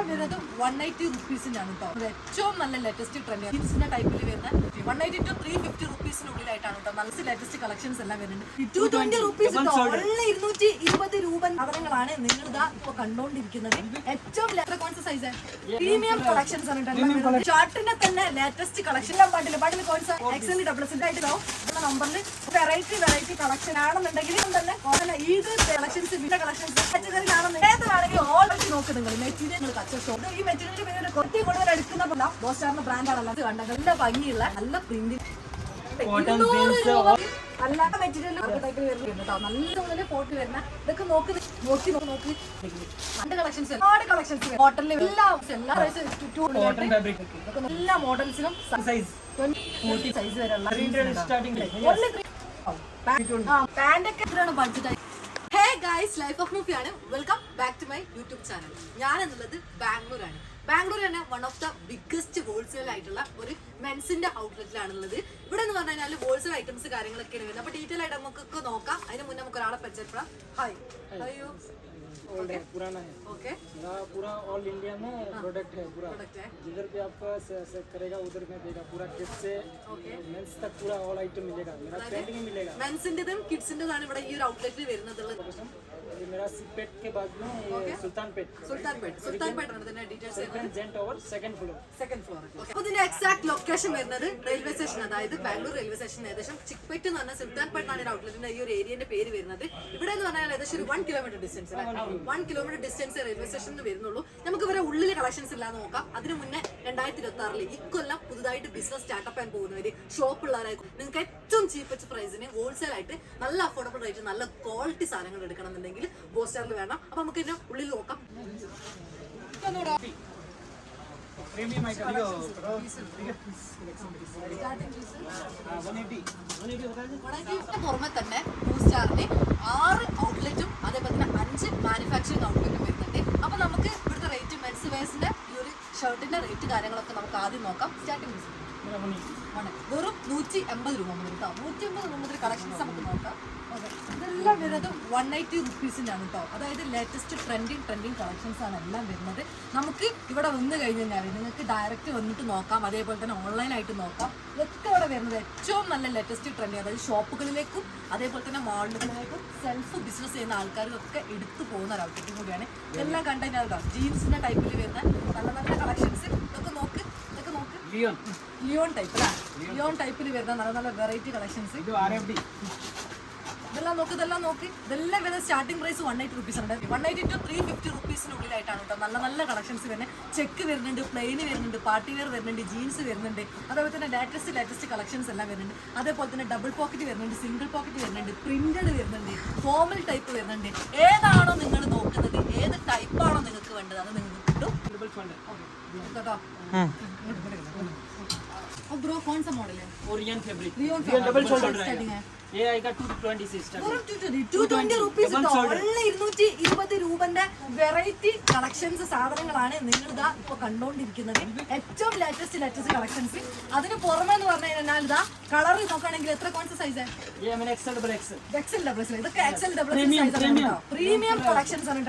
വരുന്നത് one eighty റുപ്പീസിനാണ് കേട്ടോ ഏറ്റവും നല്ല ലേറ്റസ്റ്റ് ട്രെൻഡ് ജീൻസിന്റെ ടൈപ്പിൽ വരുന്ന one eighty two three fifty റുപ്പീസിനുള്ളിലായിട്ടാണ് കേട്ടോ നല്ല ലേറ്റസ്റ്റ് കളക്ഷൻസ് എല്ലാം വരുന്നുണ്ട് ടു ട്വന്റി റുപ്പീസ് ഇരുന്നൂറ്റി ഇരുപത് രൂപ സാധനങ്ങളാണ് നിങ്ങൾ ഇതാ ഇപ്പൊ കണ്ടോണ്ടിരിക്കുന്നത്. ഏറ്റവും കോൺസ് സൈസ് പ്രീമിയം കളക്ഷൻസ് ആണ് ഷർട്ടിന്റെ തന്നെ ലേറ്റസ്റ്റ് കളക്ഷൻ എല്ലാം പാട്ടിൽ കോൺസ് എക്സൽ ഡബിൾ സെറ്റ് ആയിട്ട് നമ്പറിൽ വെറൈറ്റി വെറൈറ്റി കളക്ഷൻ ആണെന്നുണ്ടെങ്കിൽ തന്നെ. ഈദ് കളക്ഷൻസ് വിവിധ കളക്ഷൻസ് പച്ചക്കറി ആണെന്നുണ്ടെങ്കിൽ ഏതാണെങ്കിൽ ഓൾറെഡി നോക്ക് നിങ്ങൾ മെറ്റീരിയൽ കച്ചവടം ഈ മെറ്റീരിയൽ പിന്നെ കൊട്ടി കൂടുതൽ എടുക്കുന്ന പോലെ. ബോസ്റ്റാറിന്റെ ബ്രാൻഡാണല്ലോ അത് കണ്ട? നല്ല ഭംഗിയുള്ള നല്ല പ്രിന്റ് അല്ലാത്ത മെറ്റീരിയൽ ടൈപ്പിൽ വരുന്നുണ്ട് കേട്ടോ. നല്ല മുതൽ ഫോട്ടോ വരുന്ന ഇതൊക്കെ നോക്കി നോക്കി നോക്കി രണ്ട് കളക്ഷൻസ് ഒരുപാട് കളക്ഷൻസ് ഹോട്ടലിൽ എല്ലാ എല്ലാ എല്ലാ മോഡൽസിലും സൈസ് സൈസ് വരെയുള്ള പാന്റൊക്കെ എത്രയാണ് budget hey guys life of മൂഫിയാണ് welcome back to my YouTube channel ഞാൻ എന്നുള്ളത് ബാംഗ്ലൂർ ആണ് ബാംഗ്ലൂർ തന്നെ one of the biggest wholesale ആയിട്ടുള്ള ഒരു മെൻസിന്റെ ഔട്ട്ലെറ്റിലാണുള്ളത് ഇവിടെ എന്ന് പറഞ്ഞു കഴിഞ്ഞാൽ ഹോൾസെയിൽ ഐറ്റംസ് കാര്യങ്ങളൊക്കെയാണ് വരുന്നത്. അപ്പൊ ഡീറ്റെയിൽ ആയിട്ട് നമുക്കൊക്കെ നോക്കാം. അതിന് മുന്നേ നമുക്ക് ഒരാളെ പരിചയപ്പെടാം. ഹായ് അയ്യോ ओल्ड है पुराना है ഓക്കെ मेरा पूरा ऑल इंडिया में प्रोडक्ट है पूरा प्रोडक्ट है जिधर भी आपका से- से करेगा उधर में देगा पूरा किड से मेंस तक पूरा ऑल आइटम मिलेगा मेरा पेंट भी मिलेगा മെൻസിന്റെതും കിഡ്സിന്റെതാണ് ഇവിടെ ഈ ഒരു ഔട്ട്ലെറ്റിൽ വരുന്നത് ये मेरा सिपेट के बाद में ये सुल्तान पेट സുൽത്താൻ പേട്ട് സുൽത്താൻ പേട്ടാണ് ഇതിന്റെ details second gent over second floor second floor അപ്പൊ ഇതിന്റെ എക്സാക്ട് ലൊക്കേഷൻ വരുന്നത് റെയിൽവേ സ്റ്റേഷൻ അതായത് ബാംഗ്ലൂർ റെയിൽവേ സ്റ്റേഷൻ ഏകദേശം ചിക്പെട്ട് എന്ന് പറഞ്ഞ സുൽത്താൻ പേട്ടാണ് ഈ ഔട്ട്ലെറ്റിന്റെ ഈ ഒരു ഏരിയന്റെ പേര് വരുന്നത് ഇവിടെ എന്ന് പറഞ്ഞാൽ ഏകദേശം ഒരു one kilometre distance one kilometre distance railway സ്റ്റേഷനിൽ വരുന്നുള്ളൂ നമുക്ക് ഇവരെ ഉള്ളിൽ കളക്ഷൻസ് ഇല്ലാന്ന് നോക്കാം അതിന് മുന്നേ രണ്ടായിരത്തി ഇരുപത്തി ആറില് ഇക്കൊല്ലം പുതുതായിട്ട് ബിസിനസ് സ്റ്റാർട്ടപ്പ് ചെയ്യാൻ പോകുന്നവര് ഷോപ്പ് ഉള്ളവരായിരിക്കും നിങ്ങൾക്ക് ഏറ്റവും ചീപ്പസ്റ്റ് പ്രൈസിന് ഹോൾസെയിൽ ആയിട്ട് നല്ല അഫോർഡബിൾ റേറ്റ് നല്ല ക്വാളിറ്റി സാധനങ്ങൾ എടുക്കണം എന്നുണ്ടെങ്കിൽ വേണമെങ്കിൽ ബോസ്റ്റർ എന്ന് വേണം. അപ്പൊ നമുക്ക് ഇതിന് ഉള്ളിൽ നോക്കാം. പുറമെ തന്നെ ബൂസ്റ്റാറിന്റെ ആറ് ഔട്ട്ലെറ്റും അതേപോലെ തന്നെ അഞ്ച് മാനുഫാക്ചറിംഗ് ഔട്ട്ലെറ്റും വരുന്നുണ്ട്. അപ്പൊ നമുക്ക് ഇവിടുത്തെ റേറ്റ് മെൻസ് വെയർസിന്റെ ഈ ഒരു ഷർട്ടിന്റെ റേറ്റ് കാര്യങ്ങളൊക്കെ നമുക്ക് ആദ്യം നോക്കാം. സ്റ്റാർട്ടിംഗ് വെറും നൂറ്റി എൺപത് രൂപ മുതൽ കേട്ടോ നൂറ്റി എൺപത് രൂപ മുതൽ കളക്ഷൻസ് നമുക്ക് നോക്കാം. ഇതെല്ലാം വരുന്നത് വൺ എയ്റ്റി റുപ്പീസിനാണ് കേട്ടോ അതായത് ലേറ്റസ്റ്റ് ട്രെൻഡിങ് ട്രെൻഡിങ് കളക്ഷൻസ് ആണ് എല്ലാം വരുന്നത്. നമുക്ക് ഇവിടെ വന്നു കഴിഞ്ഞ് കഴിഞ്ഞാൽ നിങ്ങൾക്ക് ഡയറക്റ്റ് വന്നിട്ട് നോക്കാം. അതേപോലെ തന്നെ ഓൺലൈനായിട്ട് നോക്കാം. ഇതൊക്കെ ഇവിടെ വരുന്നത് ഏറ്റവും നല്ല ലേറ്റസ്റ്റ് ട്രെൻഡ് അതായത് ഷോപ്പുകളിലേക്കും അതേപോലെ തന്നെ മാളുകളിലേക്കും സെൽഫ് ബിസിനസ് ചെയ്യുന്ന ആൾക്കാർക്കൊക്കെ എടുത്തു പോകുന്ന ഒരു ഔട്ട്ലെറ്റും കൂടിയാണ്. ഇതെല്ലാം കണ്ടതിനാണ് കേട്ടോ ജീൻസിന്റെ ടൈപ്പിൽ വരുന്ന നല്ല നല്ല കളക്ഷൻസ് ഇതൊക്കെ നോക്ക്. ഇതൊക്കെ നോക്ക്. ലിയോൺ ലിയോൺ ടൈപ്പ് ലിയോൺ ടൈപ്പിൽ വരുന്ന നല്ല നല്ല വെറൈറ്റി കളക്ഷൻസ് ഇതെല്ലാം നോക്ക് ഇതെല്ലാം നോക്ക് ഇതെല്ലാം വരുന്ന starting price one eighty rupees ഉണ്ട് one eighty to three fifty റുപ്പീസിനുള്ളിലായിട്ടാണ് കേട്ടോ നല്ല നല്ല കളക്ഷൻസ് വരുന്നത് ചെക്ക് വരുന്നുണ്ട് പ്ലെയിൻ വരുന്നുണ്ട് പാർട്ടി വെയർ വരുന്നുണ്ട് ജീൻസ് വരുന്നുണ്ട് അതേപോലെ തന്നെ ലേറ്റസ്റ്റ് ലേറ്റസ്റ്റ് കളക്ഷൻസ് എല്ലാം വരുന്നുണ്ട് അതേപോലെ തന്നെ ഡബിൾ പോക്കറ്റ് വരുന്നുണ്ട് സിംഗിൾ പോക്കറ്റ് വരുന്നുണ്ട് പ്രിന്റഡ് വരുന്നുണ്ട് ഫോമൽ ടൈപ്പ് വരുന്നുണ്ട് ഏതാണോ നിങ്ങൾ നോക്കുന്നത് ഏത് ടൈപ്പാണോ നിങ്ങൾക്ക് വേണ്ടത് അത് നിങ്ങൾക്ക് കിട്ടും डबल फंड കേട്ടോ ബ്രോ കോൺ സ model Orion fabric Leone double shoulder starting है variety collections സാധനങ്ങളാണ് നിങ്ങൾ ഇതാ ഇപ്പൊ കണ്ടോണ്ടിരിക്കുന്നത്. ഏറ്റവും ലേറ്റസ്റ്റ് ലേറ്റസ്റ്റ് കളക്ഷൻസ് അതിന് പുറമെന്ന് പറഞ്ഞു കഴിഞ്ഞാൽ ഇതാ കളർ നോക്കുകയാണെങ്കിൽ എത്ര കോൺസ് സൈസ് പ്രീമിയം കളക്ഷൻസ് ആണ്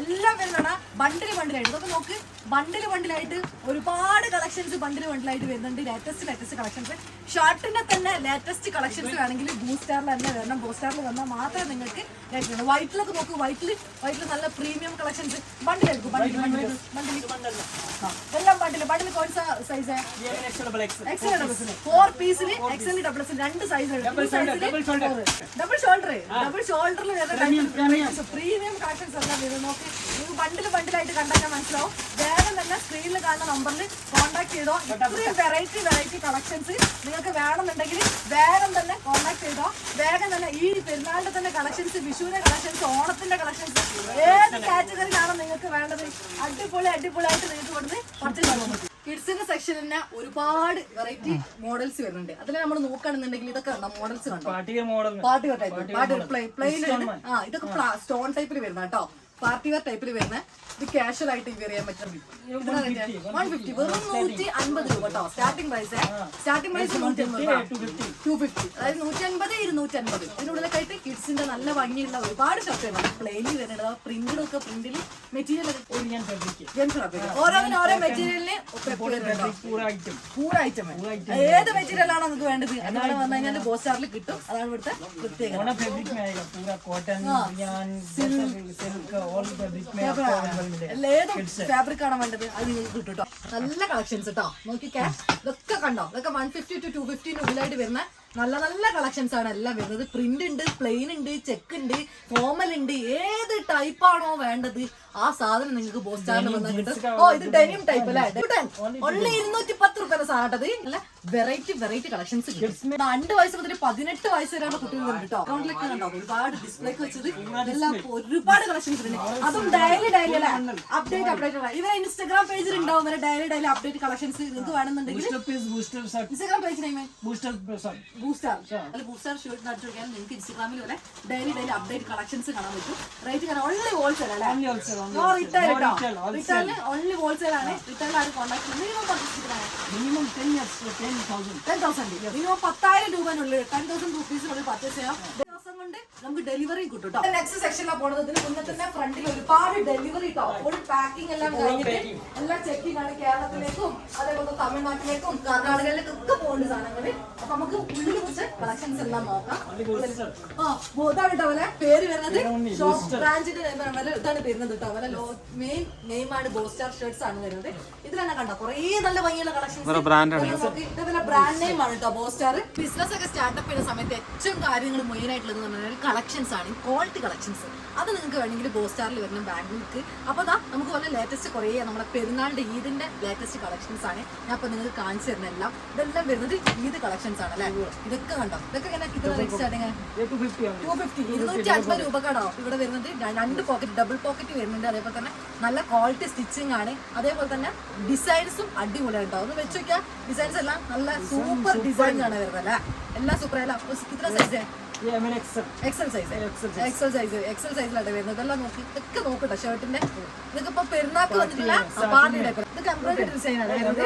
എല്ലാം വരുന്നതാണ് ബണ്ടിൽ ബണ്ടിലായിട്ട് ഇതൊക്കെ നോക്ക്. ബണ്ടിൽ ബണ്ടിലായിട്ട് ഒരുപാട് കളക്ഷൻസ് ബണ്ടിൽ ബണ്ടിലായിട്ട് വരുന്നുണ്ട്. ലേറ്റസ്റ്റ് ലേറ്റസ്റ്റ് കളക്ഷൻസ് ഷർട്ടിന്റെ തന്നെ ലേറ്റസ്റ്റ് കളക്ഷൻസ് വേണമെങ്കിൽ അല്ലെങ്കിൽ ബ്ലൂ സ്റ്റാറിൽ തന്നെ വരണം ബ്ലൂ സ്റ്റാറിൽ വന്നാൽ മാത്രമേ നിങ്ങൾക്ക് ലൈറ്റ് വൈറ്റിലൊക്കെ നോക്ക്. വൈറ്റിൽ വൈറ്റിൽ നല്ല പ്രീമിയം കളക്ഷൻസ് ബണ്ടിൽ എടുക്കും. ബണ്ടിൽ ബണ്ടിൽ ബണ്ടിൽ എല്ലാം bundle bundle course size XL ഡബിൾസിന് four പീസിന് എക്സൽ എക്സ് രണ്ട് സൈസ് ഡബിൾ ഷോൾഡർ ഡബിൾ ഷോൾഡറിൽ പ്രീമിയം കളക്ഷൻസ് എല്ലാം വരും നോക്കി. ബണ്ടിൽ ബണ്ടിലായിട്ട് കണ്ടാൽ മനസ്സിലാവും. വേഗം തന്നെ സ്ക്രീനിൽ കാണുന്ന നമ്പറിൽ കോൺടാക്ട് ചെയ്തോ. ഇത്രയും വെറൈറ്റി വെറൈറ്റി കളക്ഷൻസ് നിങ്ങൾക്ക് വേണമെന്നുണ്ടെങ്കിൽ വേഗം തന്നെ കോൺടാക്ട് ചെയ്തോ. വേഗം തന്നെ ഈ പെരുന്നാളിന്റെ തന്നെ കളക്ഷൻസ് വിഷുവിന്റെ കളക്ഷൻസ് ഓണത്തിന്റെ കളക്ഷൻസ് ഏത് കാറ്റഗറിയിലാണ് നിങ്ങൾക്ക് വേണ്ടത്? അടിപൊളി അടിപൊളിയായിട്ട് നിങ്ങൾക്ക് കൊടുത്ത് പർച്ചേസ് ചെയ്യാൻ കിഡ്സിന്റെ സെക്ഷനിൽ തന്നെ ഒരുപാട് വെറൈറ്റി മോഡൽസ് വരുന്നുണ്ട്. അതിൽ നമ്മൾ നോക്കുകയാണെന്നുണ്ടെങ്കിൽ ഇതൊക്കെ മോഡൽസ് കണ്ടോ? പാട്ടിക ടൈപ്പ് പാട്ട് പ്ലെയിൻ ആ ഇതൊക്കെ സ്റ്റോൺ ടൈപ്പിൽ വരുന്ന കേട്ടോ. പാർട്ടി ടൈപ്പിൽ വരുന്ന ഇത് കാഷ്വൽ ആയിട്ട് ഇവർ ചെയ്യാൻ പറ്റും. വൺ ഫിഫ്റ്റി വെറും നൂറ്റി അൻപത് രൂപ കേട്ടോ. സ്റ്റാർട്ടിംഗ് പ്രൈസ് സ്റ്റാർട്ടിംഗ് പ്രൈസ് നൂറ്റി അൻപത് ടു ഫിഫ്റ്റി അതായത് നൂറ്റി അൻപത് ഇരുന്നൂറ്റി അൻപത് ഇതിനുള്ളിലൊക്കെയായിട്ട് കിഡ്സിന്റെ നല്ല ഭംഗിയുള്ള ഒരുപാട് ഷർട്ടുകളാണ് പ്ലെയിനിൽ വരുന്നത് പ്രിന്റിലും ഒക്കെ പ്രിന്റിൽ മെറ്റീരിയൽ ഓരോന്നിനും ഓരോ മെറ്റീരിയലിന് ഏത് മെറ്റീരിയൽ ആണോ നിങ്ങൾക്ക് വേണ്ടത്? അതാണ് വന്നു കഴിഞ്ഞാൽ ബോസ്റ്റാറിൽ കിട്ടും. അതാണ് ഇവിടുത്തെ പ്രത്യേകത. സിൽക്ക് ഓൾ ഫാബ്രിക് ഫാബ്രിക് ആണ് വേണ്ടത്? അത് നിങ്ങൾക്ക് കിട്ടും നല്ല കളക്ഷൻസ് കേട്ടോ. നോക്കിക്കേ. ഇതൊക്കെ കണ്ടോ? ഇതൊക്കെ വൺ ഫിഫ്റ്റി ടു ടു ഫിഫ്റ്റീന്റെ ഉള്ളിലായിട്ട് വരുന്ന നല്ല നല്ല കളക്ഷൻസ് ആണ് എല്ലാം വരുന്നത്. പ്രിന്റ് ഉണ്ട് പ്ലെയിൻ ഉണ്ട് ചെക്ക് ഉണ്ട് ഫോമൽ ഉണ്ട്. ഏത് ടൈപ്പ് ആണോ വേണ്ടത് ആ സാധനം നിങ്ങൾക്ക് പോസ്റ്റ് വന്നാൽ കിട്ടും. ഓ ഇത് ഡെനിം ടൈപ്പ് അല്ലേ? ഒള്ളി ഇരുന്നൂറ്റി പത്ത് റുപ്യ സാധനത് അല്ല വെറൈറ്റി വെറൈറ്റി കളക്ഷൻസ് കിട്ടും. രണ്ട് വയസ്സ് മുതൽ പതിനെട്ട് വയസ്സ് വരെയാണ് കുട്ടികൾ കേട്ടോ. അക്കൗണ്ടിലേക്ക് കണ്ടോ? ഒരുപാട് ഡിസ്പ്ലേ വെച്ചത്. എല്ലാം ഒരുപാട് കളക്ഷൻസ് ഉണ്ട് അതും ഡയലി ഡയലി അല്ലേ? അപ്ഡേറ്റ് അപ്ഡേറ്റ് ഇവരെ ഇൻസ്റ്റാഗ്രാം പേജിൽ ഉണ്ടാവും. വരെ ഡയലി ഡയലി അപ്ഡേറ്റ് കളക്ഷൻസ് നിങ്ങൾക്ക് വേണമെന്നുണ്ടെങ്കിൽ Instagram page name Booster Booster അല്ല ബൂസ്റ്റർ ഷൂട്ട് നടത്തി നിങ്ങൾക്ക് ഇൻസ്റ്റാഗ്രാമിൽ വരെ ഡയലി ഡയലി അപ്ഡേറ്റ് കളക്ഷൻസ് കാണാൻ പറ്റും. റേറ്റ് കാണാൻ. ഓൺലി ഹോൾസെയിൽ അല്ലേ? നോ റിട്ടേൺ കേട്ടോ ഓൺലി ആണ്. റിട്ടേൺ ആരും contact minimum minimum ten ten thousand minimum പത്തായിരം ടെൻ തൗസൻഡ് പർച്ചേസ് ചെയ്യാം. കൊണ്ട് നമുക്ക് ഡെലിവറി കിട്ടും നെക്സ്റ്റ് സെക്ഷനിലാണ് പോണത്. ഇതിന് മുന്നേ തന്നെ ഫ്രണ്ടിൽ ഒരുപാട് ഡെലിവറി കേട്ടോ ഫുൾ പാക്കിംഗ് എല്ലാം കഴിഞ്ഞിട്ട് എല്ലാം ചെക്കിംഗ് ആണ് കേരളത്തിലേക്കും അതേപോലെ തമിഴ്നാട്ടിലേക്കും കർണാടകയിലേക്കും ഒക്കെ പോകേണ്ട സാധനങ്ങൾ. അപ്പൊ നമുക്ക് ഉള്ളിൽ കുറച്ച് കളക്ഷൻസ് എല്ലാം നോക്കാം. ആ ഇതാണ് കേട്ടോ അവലെ. പേര് വരുന്നത് ഷോപ്പ് ബ്രാഞ്ചിന്റെ ഇതാണ് വരുന്നത് കേട്ടോ അവലെ. മെയിൻ നെയിം ആണ് ബോസ്റ്റാർ ഷർട്സ് ആണ് വരുന്നത്. ഇതിൽ കണ്ട കണ്ടോ? കുറേ നല്ല ഭംഗിയുള്ള കളക്ഷൻസ് ബ്രാൻഡ് നെയിം ആണ്. കേട്ടോ ബോസ്റ്റാർ ബിസിനസ് ഒക്കെ സ്റ്റാർട്ടപ്പ് ചെയ്യുന്ന സമയത്ത് ഏറ്റവും കാര്യങ്ങൾ മെയിൻ ആയിട്ടുള്ളത് പറഞ്ഞാൽ കളക്ഷൻസ് ആണ്. ക്വാളിറ്റി കളക്ഷൻസ് അത് നിങ്ങൾക്ക് വേണമെങ്കിൽ ബോസ്റ്റാറിൽ വരണം ബാംഗ്ലൂർക്ക്. അപ്പോൾ അതാ നമുക്ക് പറഞ്ഞ ലേറ്റസ്റ്റ് കുറേ നമ്മുടെ പെരുന്നാളിന്റെ ഈദിന്റെ ലേറ്റസ്റ്റ് കളക്ഷൻസ് ആണ്. ഞാൻ അപ്പോൾ നിങ്ങൾക്ക് കാണിച്ചു തരുന്ന എല്ലാം ഇതെല്ലാം വരുന്നത് ഈദ് കളക്ഷൻസ് ആണ് അല്ലേ? ഇതൊക്കെ കണ്ടോ? ഇതൊക്കെ എങ്ങനെ കിട്ടുന്ന റേറ്റ് സ്റ്റാർട്ടിങ് ടു ഫിഫ്റ്റി ഇരുന്നൂറ്റി അൻപത് രൂപക്കാണോ ഇവിടെ വരുന്നത് രണ്ട് പോക്കറ്റ് ഡബിൾ പോക്കറ്റ് വരുന്നുണ്ട്. അതേപോലെ തന്നെ നല്ല ക്വാളിറ്റി സ്റ്റിച്ചിങ് ആണ്. അതേപോലെ തന്നെ ഡിസൈൻസും അടിപൊളിയാണ് കേട്ടോ ഒന്ന് വെച്ചോക്കാം ഡിസൈൻസ് എല്ലാം നല്ല സൂപ്പർ ഡിസൈൻസ് ആണ് വരുന്നത് അല്ലേ? എല്ലാം സൂപ്പർ അല്ല? ഇത്ര സൈസ് വരുന്നത്. ഷർട്ടിന്റെ വന്നിട്ടില്ല. എംബ്രോയിഡറി ഡിസൈൻ ആണ് വരുന്നത്.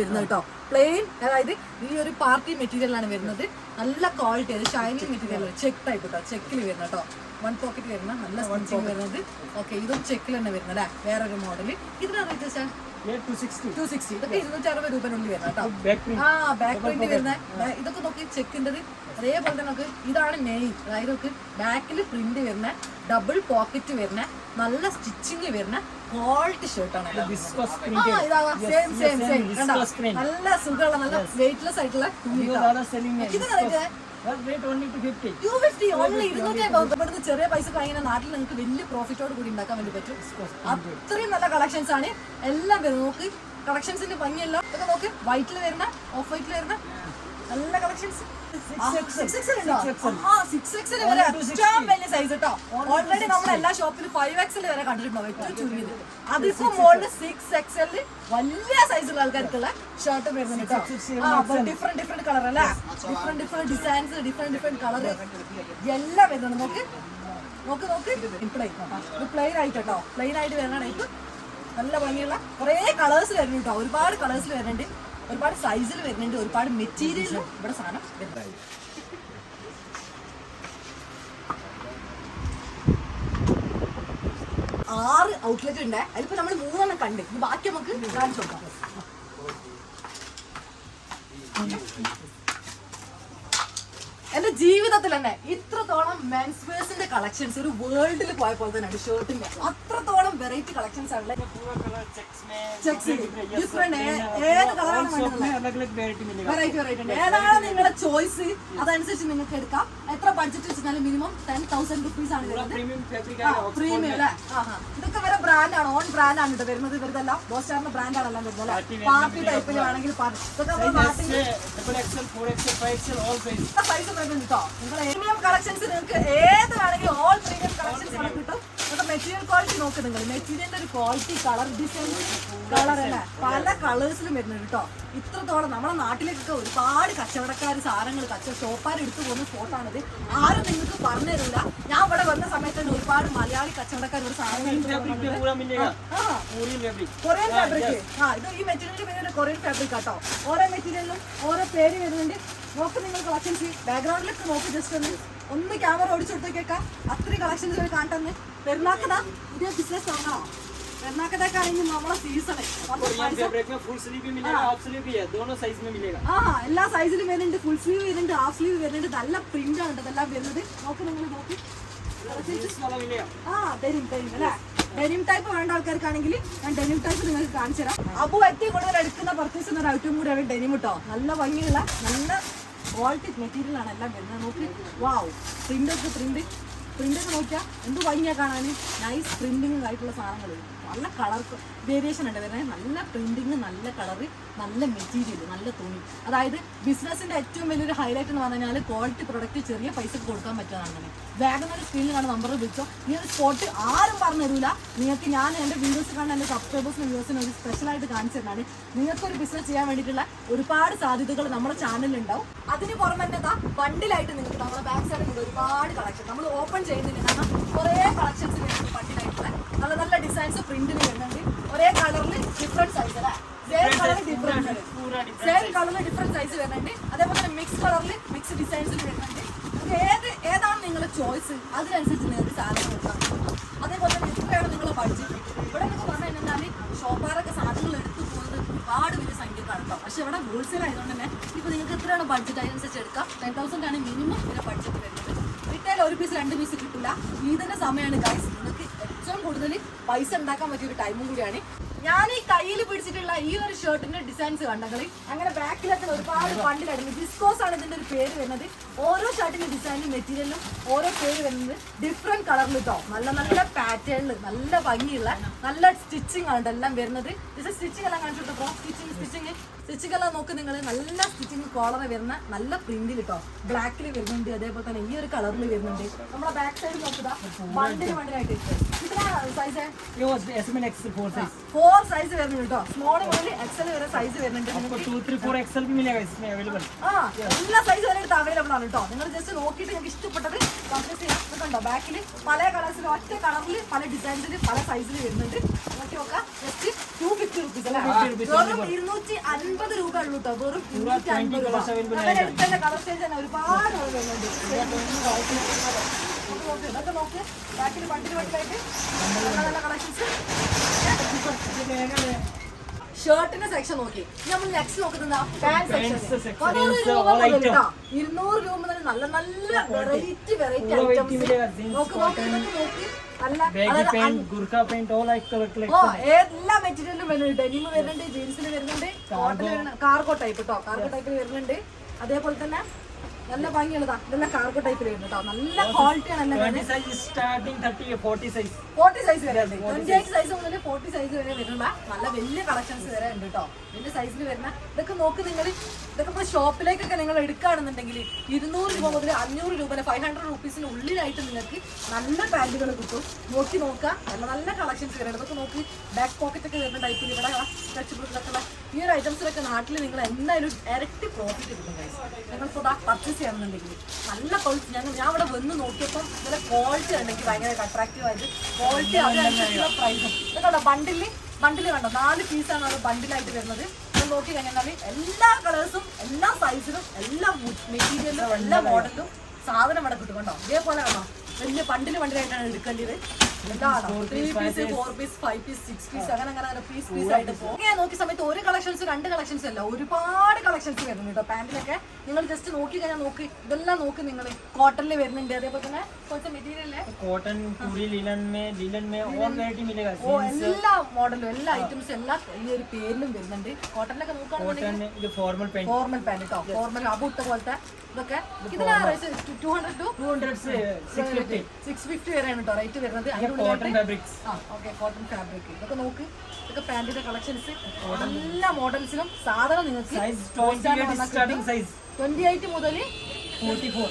വരുന്നത് കേട്ടോ. പ്ലെയിൻ അതായത് ഈ ഒരു പാർട്ടി മെറ്റീരിയൽ ആണ് വരുന്നത്. നല്ല quality shining material check type കേട്ടോ ചെക്കിൽ വരുന്ന കേട്ടോ. വൺ പോക്കറ്റ് വരുന്ന നല്ല സ്റ്റിച്ചിങ് വരുന്നത്. ഓക്കെ ഇതും ചെക്കിൽ തന്നെ വരുന്നത് അല്ലേ? വേറൊരു മോഡൽ ഇതിനാണ് ഇത് സാർ ഇതൊക്കെ ഇരുന്നൂറ്റി അറുപത് രൂപനുള്ളിൽ വരുന്ന ആ ബാക്ക് പ്രിന്റ് വരുന്ന ഇതൊക്കെ നോക്കി ചെക്കിന്റെ അതേപോലെ തന്നെ നമുക്ക് ഇതാണ് മെയിൻ അതായത് നമുക്ക് ബാക്കിൽ പ്രിന്റ് വരുന്ന ഡബിൾ പോക്കറ്റ് വരുന്ന നല്ല സ്റ്റിച്ചിങ് വരുന്ന ക്വാളിറ്റി ഷർട്ടാണ് സെയിം സെയിം സെയിം നല്ല സുഖമുള്ള നല്ല വെയിറ്റ്ലെസ് ആയിട്ടുള്ള ചെറിയ പൈസ കഴിഞ്ഞാൽ നാട്ടിൽ നിങ്ങൾക്ക് വലിയ പ്രോഫിറ്റോട് കൂടി ഉണ്ടാക്കാൻ വേണ്ടി പറ്റും. അത്രയും നല്ല കളക്ഷൻസ് ആണ്. എല്ലാം നോക്ക് കളക്ഷൻസിന്റെ ഭംഗിയല്ലോ. ഇതൊക്കെ നോക്ക് വൈറ്റിൽ വരുന്ന ഓഫ് വൈറ്റിൽ വരുന്ന നല്ല കളക്ഷൻസ് ഓൾറെഡി നമ്മൾ എല്ലാ ഷോപ്പിലും ഫൈവ് എക്സൽ വരെ കണ്ടിട്ടുണ്ടോ ഏറ്റവും ചുരുങ്ങിയത്. അതിപ്പോ മോളിൽ സിക്സ് എക്സലിൽ വലിയ സൈസുള്ള ആൾക്കാർക്കുള്ള ഷർട്ട് വരുന്നുണ്ട് ഡിഫറെന്റ് ഡിഫറെന്റ് കളർ അല്ലേ? Different different designs different different colour എല്ലാം വരുന്നുണ്ട്. നോക്ക്. നോക്ക് നോക്ക്. പ്ലെയിൻ ആയിട്ട് കേട്ടോ പ്ലെയിൻ ആയിട്ട് വരുന്ന ടൈപ്പ് നല്ല ഭംഗിയുള്ള കുറേ കളേഴ്സ് വരുന്നുണ്ട് കേട്ടോ ഒരുപാട് കളേഴ്സ് വരുന്നുണ്ട്. ഒരുപാട് സൈസിൽ വരുന്നുണ്ട് ഒരുപാട് മെറ്റീരിയൽ ഇവിടെ സാധനം വരുന്നുണ്ട്. ആറ് ഔട്ട്ലെറ്റ് ഉണ്ട്. അതിലിപ്പോ നമ്മൾ മൂന്നെണ്ണം കണ്ട്. ബാക്കി നമുക്ക് കാണിച്ചു കൊടുക്കാം. എന്റെ ജീവിതത്തിൽ തന്നെ ഇത്രത്തോളം മെൻസ് വേഴ്സിന്റെ കളക്ഷൻസ് ഒരു വേൾഡിൽ പോയ പോലെ തന്നെ ഷർട്ടിന്റെ അത്രത്തോളം വെറൈറ്റി കളക്ഷൻസ് ആണ് വെറൈറ്റി വെറൈറ്റി ഏതാണ് നിങ്ങളുടെ ചോയ്സ് അതനുസരിച്ച് നിങ്ങൾക്ക് എടുക്കാം. എത്ര ബഡ്ജറ്റ് വെച്ചാലും മിനിമം ടെൻ തൗസൻഡ് റുപ്പീസ് ആണ് പ്രീമിയം ഇതൊക്കെ ഇവരുടെ ബ്രാൻഡാണ് ഓൺ ബ്രാൻഡാണ് ഇത് വരുന്നത്. ഇവരുടെല്ലാം ബോസ്റ്റാറിന്റെ ബ്രാൻഡാണ് എല്ലാം വരുന്നത് അല്ലെ? പാർട്ടി ടൈപ്പിൽ വേണമെങ്കിൽ സൈസ് കിട്ടോ. നിങ്ങൾ പ്രീമിയം കളക്ഷൻസ് നിങ്ങൾക്ക് ഏത് വേണമെങ്കിലും ഓൾ പ്രീമിയം കളക്ഷൻസ് കിട്ടും. മെറ്റീരിയൽ ക്വാളിറ്റി നോക്ക് നിങ്ങൾ. മെറ്റീരിയലിന്റെ ഒരു ക്വാളിറ്റി കളർ ഡിസൈൻ കളർ അല്ലേ? പല കളേഴ്സിലും വരുന്നുണ്ട് കേട്ടോ ഇത്രത്തോളം നമ്മുടെ നാട്ടിലേക്കൊക്കെ ഒരുപാട് കച്ചവടക്കാർ സാധനങ്ങൾ കച്ച ഷോപ്പാർ എടുത്തു പോകുന്ന സ്പോട്ടാണിത് ആരും നിങ്ങൾക്ക് പറഞ്ഞുതരില്ല ഞാൻ ഇവിടെ വന്ന സമയത്ത് തന്നെ ഒരുപാട് മലയാളി കച്ചവടക്കാർ ഒരു സാധനം കൊറിയൻ ഫാബ്രിക് ആ ഇത് ഈ മെറ്റീരിയൽ വരുന്നത് കൊറിയൻ ഫാബ്രിക് കേട്ടോ ഓരോ മെറ്റീരിയലിനും ഓരോ പേര് വരുന്നുണ്ട്. നോക്ക് നിങ്ങൾ കളക്ഷൻസ് ബാക്ക്ഗ്രൗണ്ടിലൊക്കെ നോക്ക് ജസ്റ്റ് ഒന്ന്. ഒന്ന് ക്യാമറ ഓടിച്ചു കൊടുത്തേക്കാം അത്രയും കളക്ഷൻസ് പോയി പെരുന്നാക്കഥ പുതിയ ബിസിനസ് തുടങ്ങണം. പെരുന്നാക്കഥ നമ്മളെ സീസണ് ആ എല്ലാ സൈസിലും വരുന്നുണ്ട്. ഫുൾ സ്ലീവ് വരുന്നുണ്ട് ഹാഫ് സ്ലീവ് വരുന്നുണ്ട്. നല്ല പ്രിന്റ് ആണ് ഇതെല്ലാം വരുന്നത്. നോക്ക് നിങ്ങൾ നോക്കി. ആ ഡെനിം ഡെനിം അല്ലേ? ഡെനിം ടൈപ്പ് വേണ്ട ആൾക്കാർക്കാണെങ്കിൽ ഞാൻ ഡെനിം ടൈപ്പ് നിങ്ങൾക്ക് കാണിച്ചു തരാം അപ്പോൾ എത്തി കൂടുതൽ എടുക്കുന്ന പർച്ചേസ് എന്നൊരു ഐറ്റം കൂടിയാണ് ഡെനിം കിട്ടോ നല്ല ഭംഗിയുള്ള നല്ല ക്വാളിറ്റി മെറ്റീരിയൽ ആണ് എല്ലാം വരുന്നത്. നോക്കി. വാവ് പ്രിന്റേഴ്സ് പ്രിന്റ് ഒക്കെ നോക്കിയാൽ എന്ത് ഭംഗിയാണ് കാണാൻ നൈസ് പ്രിന്റിങ് ആയിട്ടുള്ള സാധനങ്ങൾ നല്ല കളർ വേരിയേഷൻ ഉണ്ട്. വരുന്നത് നല്ല പ്രിന്റിങ് നല്ല കളറ് നല്ല മെറ്റീരിയൽ നല്ല തുണി. അതായത് ബിസിനസിന്റെ ഏറ്റവും വലിയൊരു ഹൈലൈറ്റ് എന്ന് പറഞ്ഞു കഴിഞ്ഞാൽ ക്വാളിറ്റി പ്രൊഡക്റ്റ് ചെറിയ പൈസക്ക് കൊടുക്കാൻ പറ്റുന്നതാണ്. വേഗം ഒരു സ്ക്രീനിൽ കാണുന്ന നമ്പർ വിളിച്ചോ. ഈ ഒരു സ്പോട്ട് ആരും പറഞ്ഞു തരൂല. നിങ്ങൾക്ക് ഞാൻ എന്റെ വീഡിയോസ് കാണാൻ എന്റെ സബ്സ്ക്രൈബേഴ്സിന് വീഡിയോസിന് ഒരു സ്പെഷ്യലായിട്ട് കാണിച്ചു തരാണ് നിങ്ങൾക്കൊരു ബിസിനസ് ചെയ്യാൻ വേണ്ടിയിട്ടുള്ള ഒരുപാട് സാധ്യതകൾ നമ്മുടെ ചാനലിൽ ഉണ്ടാവും. അതിന് പുറമെ എന്താ ബണ്ടിലായിട്ട് നിങ്ങൾക്ക് നമ്മുടെ ബാക്ക് സൈഡിൽ ഒരുപാട് കളക്ഷൻ നമ്മൾ ഓപ്പൺ ചെയ്യുന്നില്ല. കാരണം കുറേ കളക്ഷൻസ് ബണ്ടിലായിട്ടുള്ള നല്ല നല്ല ഡിസൈൻസ് പ്രിന്റിൽ വരുന്നുണ്ട്. ഒരേ കളറിൽ ഡിഫറെന്റ് സൈസ് അല്ലേ? സെയിം കളർ ഡിഫറെന്റ് സെയിം കളറിൽ ഡിഫറെന്റ് സൈസ് വരുന്നുണ്ട്. അതേപോലെ തന്നെ മിക്സ് കളറിൽ മിക്സ് ഡിസൈൻസിൽ വരുന്നുണ്ട്. നിങ്ങൾക്ക് ഏത് ഏതാണ് നിങ്ങളുടെ ചോയ്സ് അതിനനുസരിച്ച് നിങ്ങൾക്ക് സാധനം കൊടുക്കാം. അതേപോലെ തന്നെ എത്രയാണ് നിങ്ങളുടെ ബഡ്ജറ്റ് ഇവിടെ നിങ്ങൾക്ക് പറഞ്ഞു കഴിഞ്ഞാൽ ഷോപ്പാറൊക്കെ സാധനങ്ങൾ എടുത്തു പോകുന്നത് ഒരുപാട് വലിയ സംഖ്യ കണക്കാം പക്ഷെ ഇവിടെ ഹോൾസെയിൽ ആയതുകൊണ്ട് തന്നെ ഇപ്പോൾ നിങ്ങൾക്ക് എത്രയാണ് ബഡ്ജറ്റ് അതിനനുസരിച്ച് എടുക്കാം. ടെൻ തൗസൻഡ് ആണ് മിനിമം ഇതിന്റെ ബഡ്ജറ്റ് വരുന്നത്. റിട്ടേൽ ഒരു പീസ് രണ്ട് പീസ് കിട്ടില്ല ഇതിന്റെ സമയമാണ് ഗൈസ് ഏറ്റവും കൂടുതൽ പൈസ ഉണ്ടാക്കാൻ പറ്റിയ ഒരു ടൈമും കൂടിയാണ്. ഞാൻ ഈ കയ്യിൽ പിടിച്ചിട്ടുള്ള ഈ ഒരു ഷർട്ടിന്റെ ഡിസൈൻസ് കണ്ടെങ്കിൽ അങ്ങനെ ബാക്കിലൊക്കെ ഒരുപാട് ഫണ്ടിലായിരുന്നു ഡിസ്കോസ് ആണ് ഇതിന്റെ ഒരു പേര് വരുന്നത്. ഓരോ ഷർട്ടിന്റെ ഡിസൈനും മെറ്റീരിയലും ഓരോ പേര് വരുന്നത് ഡിഫറെന്റ് കളറിൽ കേട്ടോ നല്ല നല്ല പാറ്റേണിൽ നല്ല ഭംഗിയുള്ള നല്ല സ്റ്റിച്ചിങ് ആണ് എല്ലാം വരുന്നത്. സ്റ്റിച്ചിങ് എല്ലാം കാണിച്ചിട്ടോ സ്റ്റിച്ചിങ് സ്റ്റിച്ചിങ് സ്റ്റിച്ചിങ് എല്ലാം നോക്ക് നിങ്ങൾ നല്ല സ്റ്റിച്ചിങ് കോളർ വരുന്ന നല്ല പ്രിന്റിൽ കേട്ടോ ബ്ലാക്കിൽ വരുന്നുണ്ട് അതേപോലെ തന്നെ ഈ ഒരു കളറിൽ വരുന്നുണ്ട്. നമ്മളെ ബാക്ക് സൈഡ് നോക്കുക വണ്ടിന് വണ്ടിനായിട്ട് സൈസ് ഫോർ സൈസ് വരുന്നുണ്ട് കേട്ടോ സ്മോൾ മുതൽ എക്സൽ വരെ സൈസ് വരുന്നുണ്ട് ആ എല്ലാ സൈസ് വരെ എടുത്ത് ആണ് കേട്ടോ നിങ്ങൾ ജസ്റ്റ് നോക്കിയിട്ട് നിങ്ങൾക്ക് ഇഷ്ടപ്പെട്ടത് പർച്ചേസ് ചെയ്യാം ഇതുണ്ടോ ബാക്കിൽ പല കളേഴ്സിൽ ഒറ്റ കളറിൽ പല ഡിസൈൻസിൽ പല സൈസിൽ വരുന്നുണ്ട് നോക്കിയൊക്കെ ജസ്റ്റ് ടു ഫിഫ്റ്റി റുപ്പീസ് വെറും ഇരുന്നൂറ്റി രൂപ ഉള്ളൂ കേട്ടോ വെറും ഇരുന്നൂറ്റി അൻപത് രൂപ കളർ ഒരുപാട് വരുന്നുണ്ട് ഇതൊക്കെ നോക്ക്. ബാക്കിൽ വണ്ടിന് വണ്ടിയായിട്ട് നല്ല നല്ല കളക്ഷൻസ് ഷർട്ടിന്റെ സെക്ഷൻ നോക്കി നമ്മൾ നെക്സ്റ്റ് നോക്കുന്നത് പാന്റ് സെക്ഷൻ ഇരുന്നൂറ് രൂപ മുതൽ നല്ല നല്ല വെറൈറ്റി വെറൈറ്റി ഐറ്റംസ് നോക്ക് നോക്കി നോക്കി. എല്ലാ മെറ്റീരിയലും വരുന്നുണ്ട്. ഡെനിമ് വരുന്നുണ്ട് ജീൻസിന് വരുന്നുണ്ട്. കോട്ടൺ വരുന്നുണ്ട് കാർഗോ ടൈപ്പ് കേട്ടോ കാർഗോ ടൈപ്പിൽ വരുന്നുണ്ട്. അതേപോലെ തന്നെ നല്ല ഭംഗിയാണ് ഇതെല്ലാം കാർഗോ ടൈപ്പിൽ കേട്ടോ നല്ല ക്വാളിറ്റിയാണ് ഫോർട്ടി സൈസ് വരെ ഉണ്ട്. ട്വന്റി എയ്റ്റ് സൈസ് മുതൽ ഫോർട്ടി സൈസ് വരെ വരുന്ന നല്ല വലിയ കളക്ഷൻസ് വരെ ഉണ്ട് കേട്ടോ വലിയ സൈസിൽ വരുന്ന ഇതൊക്കെ നോക്ക് നിങ്ങൾ ഇതൊക്കെ നമ്മൾ ഷോപ്പിലേക്കൊക്കെ നിങ്ങൾ എടുക്കുകയാണെന്നുണ്ടെങ്കിൽ ഇരുന്നൂറ് രൂപ മുതൽ അഞ്ഞൂറ് രൂപ ഫൈവ് ഹൺഡ്രഡ് റുപ്പീസിന് ഉള്ളിലായിട്ട് നിങ്ങൾക്ക് നല്ല പാന്റുകൾ കിട്ടും. നോക്കി നോക്കുക. നല്ല നല്ല കളക്ഷൻസ് വരും. ഇതൊക്കെ നോക്കി ബാക്ക് പോക്കറ്റ് ഒക്കെ വരുന്ന ടൈപ്പിൽ ഇവിടെ സ്ട്രെച്ചബിൾസിലൊക്കെ ഈ ഒരു ഐറ്റംസിലൊക്കെ നാട്ടിൽ നിങ്ങൾ എന്തായാലും ഇരട്ടി പ്രോഫിറ്റ് കിട്ടും നിങ്ങളിപ്പോൾ ആ പർച്ചേസ് ചെയ്യണമെന്നുണ്ടെങ്കിൽ നല്ല ക്വാളിറ്റി ഞങ്ങൾ ഞാൻ അവിടെ വന്ന് നോക്കിയപ്പോൾ നല്ല ക്വാളിറ്റി ഉണ്ടെങ്കിൽ ഭയങ്കര അട്രാക്റ്റീവ് ആയിട്ട് ക്വാളിറ്റി അതിനനുസരിച്ചുള്ള പ്രൈസും ഇതൊക്കെ ബണ്ടിൽ ബണ്ടിൽ കണ്ടോ? നാല് പീസാണ് അത് ബണ്ടിലായിട്ട് വരുന്നത്. നോക്കി കഴിഞ്ഞാൽ എല്ലാ കളേഴ്സും എല്ലാ സൈസിലും എല്ലാ മെറ്റീരിയലും എല്ലാ മോഡലും സാധനം ഇവിടെ കിട്ടും കേട്ടോ. ഇതേപോലെ കണ്ടോ വലിയ പണ്ടിന് പണ്ടിനായിട്ടാണ് എടുക്കേണ്ടത്. Three piece four piece five piece six piece അങ്ങനെ അങ്ങനെ അങ്ങനെ പീസ് പീസ് ആയിട്ട് പോകും. ഞാൻ നോക്കിയ സമയത്ത് ഒരു കളക്ഷൻസ് രണ്ട് കളക്ഷൻസ് അല്ല ഒരുപാട് കളക്ഷൻസ് വരുന്നു കേട്ടോ പാന്റിലൊക്കെ നിങ്ങൾ ജസ്റ്റ് നോക്കി കഴിഞ്ഞാൽ നോക്കി ഇതെല്ലാം നോക്കി നിങ്ങൾ. കോട്ടണിൽ വരുന്നുണ്ട് അതേപോലെ തന്നെ കുറച്ച് മെറ്റീരിയലേ കോട്ടൺ ഓ എല്ലാ മോഡലും എല്ലാ ഐറ്റംസും എല്ലാം ഈ ഒരു പേരിലും വരുന്നുണ്ട്. കോട്ടണിലൊക്കെ നോക്കുകയാണെന്നുണ്ടെങ്കിൽ ഫോർമൽ പാന്റ് കേട്ടോ ഫോർമൽ അബൂട്ട പോലത്തെ ഇതൊക്കെ ഇതിനാ two hundred to two hundred six fifty വരെയാണ് കേട്ടോ റേറ്റ് വരുന്നത്. ആ ഓക്കെ കോട്ടൺ ഫാബ്രിക് ഇതൊക്കെ നോക്ക്. ഇതൊക്കെ പാന്റിന്റെ കളക്ഷൻസ് എല്ലാ മോഡൽസിലും സാധനം നിങ്ങൾക്ക് ട്വന്റി എയ്റ്റ് മുതൽ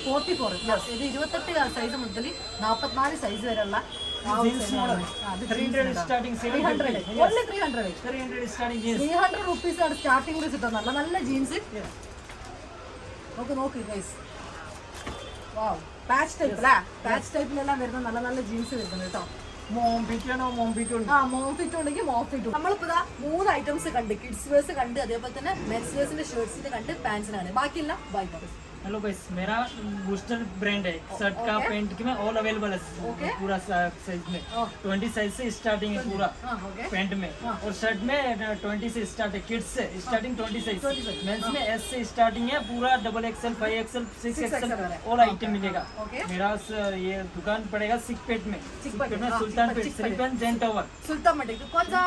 ഫോർട്ടി ഫോർ ഇത് ഇരുപത്തെട്ട് സൈസ് മുതൽ നാൽപ്പത്തിനാല് സൈസ് വരെയുള്ള jeans model. 300 starting, 750. Yes. Only three hundred 300 starting jeans. Three hundred rupees ആണ് സ്റ്റാർട്ടിംഗ് കിട്ടുന്നത് നല്ല നല്ല ജീൻസ്. നോക്ക് നോക്ക് ഗൈസ് വാവ് പാച്ച് ടൈപ്പ് അല്ലേ? പാച്ച് ടൈപ്പിലെല്ലാം വരുന്ന നല്ല നല്ല ജീൻസ് വരുന്നുണ്ട് കേട്ടോ. ഉണ്ടെങ്കിൽ നമ്മളിപ്പോ ഇതാ മൂന്ന് ഐറ്റംസ് കണ്ട് കിഡ്സ് വേഴ്സ് കണ്ട് അതേപോലെ തന്നെ മെൻസ് വേഴ്സിന്റെ ഷർട്സിന്റെ കണ്ട് പാൻസിന് കണ്ട്. ബാക്കിയെല്ലാം ബൈ हेलो गाइस मेरा बूस्टर ब्रांड है शर्ट का पैंट की में ऑल अवेलेबल है Okay. पूरा साइज में Oh. 20 साइज से स्टार्टिंग है पूरा ആ ഓക്കെ पैंट में और शर्ट में 20 से स्टार्ट है किड्स से स्टार्टिंग 20 साइज मेंस में एस से स्टार्टिंग है पूरा double XL five XL six XL वाला। ऑल आइटम मिलेगा Okay. मेरा स- ये दुकान पड़ेगा सिकपेट में चिकपेट सिकपेट में हाँ, सुल्तान चिकपेट, पेट चिकपेट। श्रीपेन जैन टावर സുൽത്താൻ മട്ടിക് कौन सा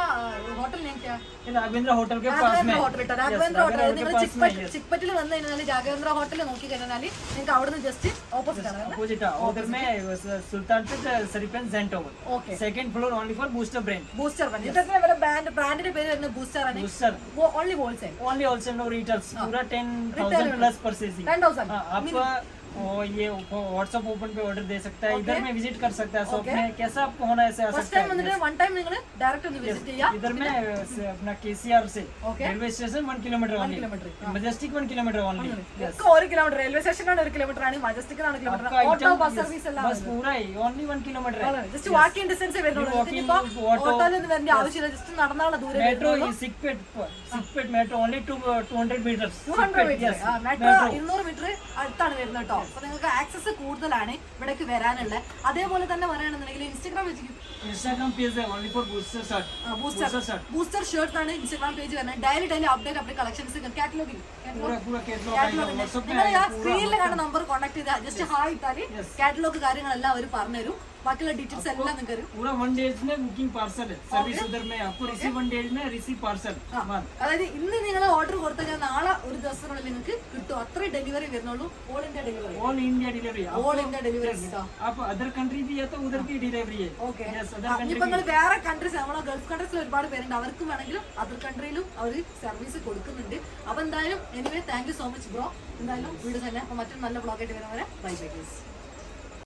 होटल नेम क्या ये राघवेंद्र होटल के पास में രാഘവേന്ദ്ര ഹോട്ടൽ കേട്ടോ Yes, രാഘവേന്ദ്ര ഹോട്ടൽ राघवेंद्र നിങ്ങൾ के पास में ചിക്പറ്റ് yes. ചിക്പറ്റിൽ വന്നു കഴിഞ്ഞാൽ രാഘവേന്ദ്ര ഹോട്ടൽ നോക്കി കഴിഞ്ഞാൽ നിങ്ങൾക്ക് അവിടെ just opposite second floor only for Booster brand Booster brand ഇതൊക്കെ ഇവരുടെ ബ്രാൻഡ് ബ്രാൻഡിന്റെ പേര് വരുന്നത് ബൂസ്റ്റർ ആണ്. Booster only wholesale only wholesale no retails പൂര 10000 പ്ലസ് പർച്ചേസിംഗ് 10000 അപ്പോ परचेसिंग टेन थाउजेंड आप ओ, ये व्हाट्सएप ओपन पे ऑर्डर दे सकता है इधर में विजिट कर सकता है शॉप में कैसा आपको होना है ऐसे आ ഫസ്റ്റ് सकता ടൈം है വന്നിട്ട് വൺ ടൈം നിങ്ങൾ ഡയറക്റ്റ് ഒന്ന് വിസിറ്റ് ചെയ്യാം इधर में अ, से अपना केसीआर से Okay. Railway station one kilometre only kilometer, Majestic one kilometre only ഒക്കെ ഒരു കിലോമീറ്റർ റെയിൽവേ സ്റ്റേഷനാണ് ഒരു കിലോമീറ്റർ ആണ് മജസ്റ്റിക്കിനാണ് കിലോമീറ്റർ आपका ഓട്ടോ ബസ് आइटम സർവീസ് എല്ലാം बस पूरा ही ओनली वन किलोमीटर है ജസ്റ്റ് വാക്കിംഗ് ഡിസ്റ്റൻസ് വരുന്നുള്ളൂ walking, ഇനിയിപ്പോ auto. ഓട്ടോയിൽ നിന്ന് വരേണ്ട ആവശ്യമില്ല ജസ്റ്റ് നടന്നാണ് ദൂരം metro Chickpet Chickpet metro only two two hundred metre two hundred metre metro ഇരുന്നൂറ് മീറ്റർ അടുത്താണ് വരുന്നത് കേട്ടോ അപ്പൊ നിങ്ങൾക്ക് ആക്സസ് കൂടുതലാണ് ഇവിടേക്ക് വരാനുള്ള. അതേപോലെ തന്നെ പറയുകയാണെന്നുണ്ടെങ്കിൽ ഇൻസ്റ്റാഗ്രാം വെച്ച് Instagram page only for Booster shirt Booster shirt shirt ആണ് ഇൻസ്റ്റാഗ്രാം പേജ് വരുന്നത്. Daily daily update update collections കാറ്റലോഗിൽ നിങ്ങൾ സ്ക്രീനിൽ കാണുന്ന നമ്പർ കോൺടാക്ട് ചെയ്താൽ ജസ്റ്റ് ഹായ് ഇട്ടാൽ കാറ്റലോഗ് കാര്യങ്ങളെല്ലാം അവർ പറഞ്ഞുതരും. ബാക്കിയുള്ള ഡീറ്റെയിൽസ് എല്ലാം നിങ്ങൾക്ക് തരും पूरा वन डेज में बुकिंग पार्सल है सर्विस उधर में आपको रिसीव वन डेज में रिसीव पार्सल वन അതായത് ഇന്ന് നിങ്ങൾ ഓർഡർ കൊടുത്തു കഴിഞ്ഞാൽ നാളെ ഒരു ദിവസത്തിനുള്ളിൽ നിങ്ങൾക്ക് കിട്ടും അത്ര ഡെലിവറി വരുന്നുള്ളൂ all India delivery all India delivery all India delivery കേട്ടോ आप अदर कंट्री भी है तो उधर की डिलीवरी है ഓക്കെ यस अदर ഇനിയിപ്പോ നിങ്ങൾ വേറെ കൺട്രീസ് നമ്മളെ ഗൾഫ് കൺട്രീസിൽ ഒരുപാട് പേരുണ്ട് അവർക്കും വേണമെങ്കിലും അതർ കൺട്രിയിലും അവർ സർവീസ് കൊടുക്കുന്നുണ്ട് അപ്പൊ എന്തായാലും anyway thank you so much bro എന്തായാലും വീട് തന്നെ അപ്പൊ മറ്റൊരു നല്ല ബ്ലോഗായിട്ട് വരുന്നവരെ ബൈ ബൈ ഗൈസ്